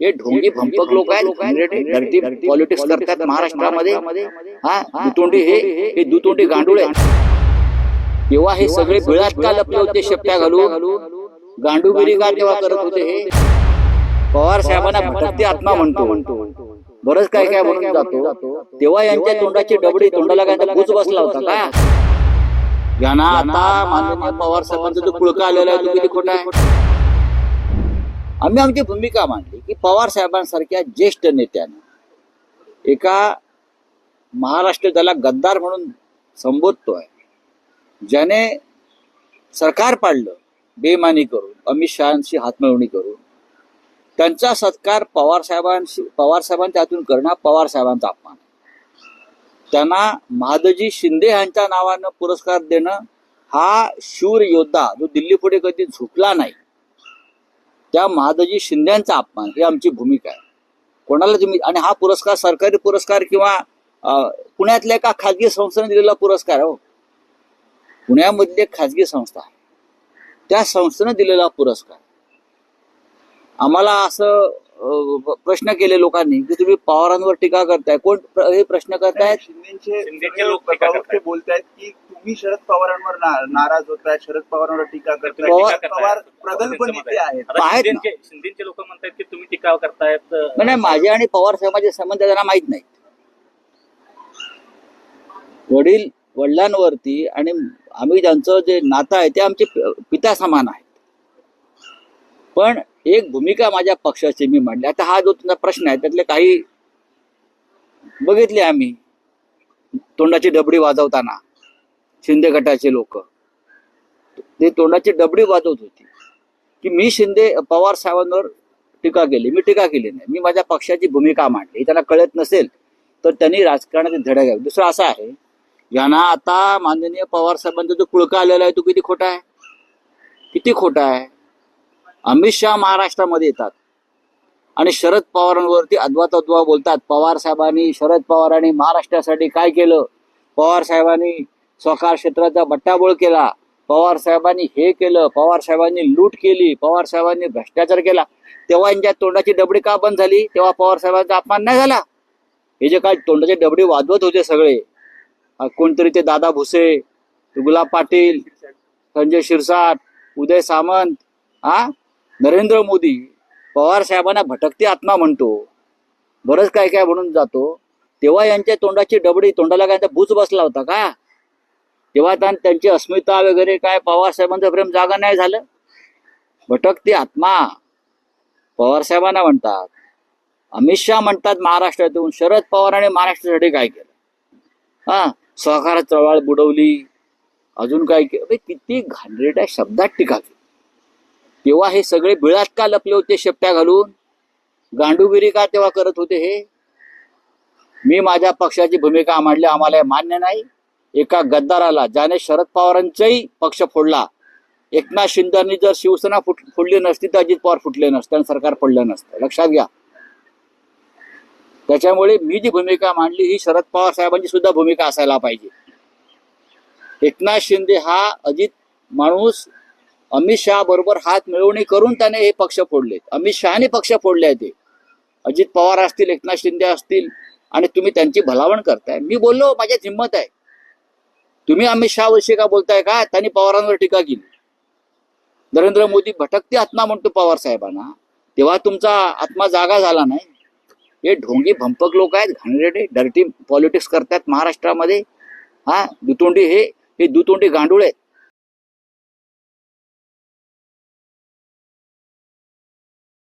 हे ढोंगी भंपक लोक आहेत. धरती पॉलिटिक्स करतात महाराष्ट्रामध्ये. हा दुतोंडी हे हे दुतोंडी गांडूळ आहेत. तेव्हा हे सगळे बिळात का लपले होते शेपट्या घालून. गांडूगिरी का तेव्हा करत होते हे. पवार साहेबांना भटकते आत्मा म्हणतो. म्हणतो. बरंच काय काय म्हणून जातो. तेव्हा यांच्या तोंडाची डबडी तोंडाला काय पूच बसला होता का यांना आता माननीय पवार साहेबांचा जो पुळका आलेला आहे? तो किती खोटा आहे आम्ही आमची भूमिका मांडली की पवार साहेबांसारख्या ज्येष्ठ नेत्यानं एका महाराष्ट्र त्याला गद्दार म्हणून संबोधतोय ज्याने सरकार पाडलं बेमानी करून अमित शहाशी हातमिळवणी करून त्यांचा सत्कार पवार साहेबांशी पवार साहेबांच्या हातून करणं हा पवार साहेबांचा अपमान त्यांना महादजी शिंदे यांच्या नावानं पुरस्कार देणं हा शूर योद्धा जो दिल्ली पुढे कधी झुकला नाही त्या महादजी शिंद्यांचा अपमान ही आमची भूमिका आहे. कोणाला तुम्ही आणि हा पुरस्कार सरकारी पुरस्कार किंवा अं, पुण्यातल्या एका खाजगी संस्थेने दिलेला पुरस्कार आहे हो. पुण्यामधली एक खाजगी संस्था आहे. त्या संस्थेनं दिलेला पुरस्कार. आम्हाला असं प्रश्न केले लोकांनी की तुम्ही पवारांवर टीका करताय. कोण हे प्रश्न करतायत? शिंदेचे शिंदेचे लोक. बोलतायत की तुम्ही शरद पवारांवर नाराज होताय शरद पवारांवर टीका करताय. पवार- प्रगल्भ नेते आहेत. शिंदेचे लोक म्हणतात की तुम्ही टीका करतायत नाही, माझे आणि पवार साहेबांचे संबंध त्यांना माहीत नाहीत. वडील वडिलांवरती आणि आम्ही ज्यांचं जे नातं आहे ते आमचे पिता समान आहेत. पण एक भूमिका माझ्या पक्षाची मी मांडली. आता हा जो तुमचा प्रश्न आहे त्यातले काही बघितले आम्ही. तोंडाची डबडी वाजवताना शिंदे गटाचे लोक. ते तोंडाची डबडी वाजवत होती. की मी शिंदे पवार साहेबांवर टीका केली. मी टीका केली नाही. मी माझ्या पक्षाची भूमिका मांडली. त्यांना कळत नसेल तर त्यांनी राजकारणाचे धडा घ्यावे दुसरं असं आहे यांना आता माननीय पवार साहेबांचा जो कुळका आलेला आहे तो किती खोटा आहे? किती खोटा आहे? अमित शहा महाराष्ट्रामध्ये येतात. आणि शरद पवारांवरती अद्वातद्वा बोलतात. पवार साहेबांनी शरद पवारांनी महाराष्ट्रासाठी काय केलं? पवार साहेबांनी सहकार क्षेत्राचा बट्टाबोळ केला. पवार साहेबांनी हे केलं. पवार साहेबांनी लूट केली. पवार साहेबांनी भ्रष्टाचार केला. तेव्हा यांच्या तोंडाची डबडी का बंद झाली? तेव्हा पवार साहेबांचा अपमान नाही झाला? हे जे काय तोंडाची डबडी वाजवत होते सगळे. कोणतरी ते दादा भुसे गुलाब पाटील संजय शिरसाट उदय सामंत हा? नरेंद्र मोदी पवार साहेबांना भटकती आत्मा म्हणतो. बरंच काय काय म्हणून जातो. तेव्हा यांच्या तोंडाची डबडी तोंडाला काय भूच बसला होता का? तेव्हा त्यांना त्यांची अस्मिता वगैरे काय पवार साहेबांचं प्रेम जागा नाही झालं. भटकती आत्मा. पवार साहेबांना म्हणतात. अमित शहा म्हणतात महाराष्ट्रातून शरद पवारांनी महाराष्ट्रासाठी काय केलं? हा सहकार चळवळ बुडवली. अजून काय केलं? किती घाणेरड्या शब्दात टीका केली. तेव्हा हे सगळे बिळात का लपले होते शेपट्या घालून? गांडूगिरी का तेव्हा करत होते हे? मी माझ्या पक्षाची भूमिका मांडली आम्हाला मान्य नाही. एका गद्दाराला ज्याने शरद पवारांचाही पक्ष फोडला. एकनाथ शिंदेनी जर शिवसेना फुट फोडली नसती तर अजित पवार फुटले नसते आणि सरकार पडलं नसतं. लक्षात घ्या. त्याच्यामुळे मी जी भूमिका मांडली ही शरद पवार साहेबांची सुद्धा भूमिका असायला पाहिजे. एकनाथ शिंदे हा अजित माणूस अमित शहा बरोबर हात मिळवणी करून त्याने हे पक्ष फोडलेत अमित शहाने पक्ष फोडले ते अजित पवार असतील एकनाथ शिंदे असतील आणि तुम्ही त्यांची भलावण करताय. मी बोललो माझ्यात हिंमत आहे. तुम्ही अमित शहा विषयी का बोलताय का? त्यांनी पवारांवर टीका केली. नरेंद्र मोदी भटकती आत्मा म्हणतो पवार साहेबांना. तेव्हा तुमचा आत्मा जागा झाला नाही. हे ढोंगी भंपक लोक आहेत घाणेरडे डर्टी पॉलिटिक्स करतात महाराष्ट्रामध्ये. हा दुतोंडी हे हे दुतोंडी गांडूळ आहेत.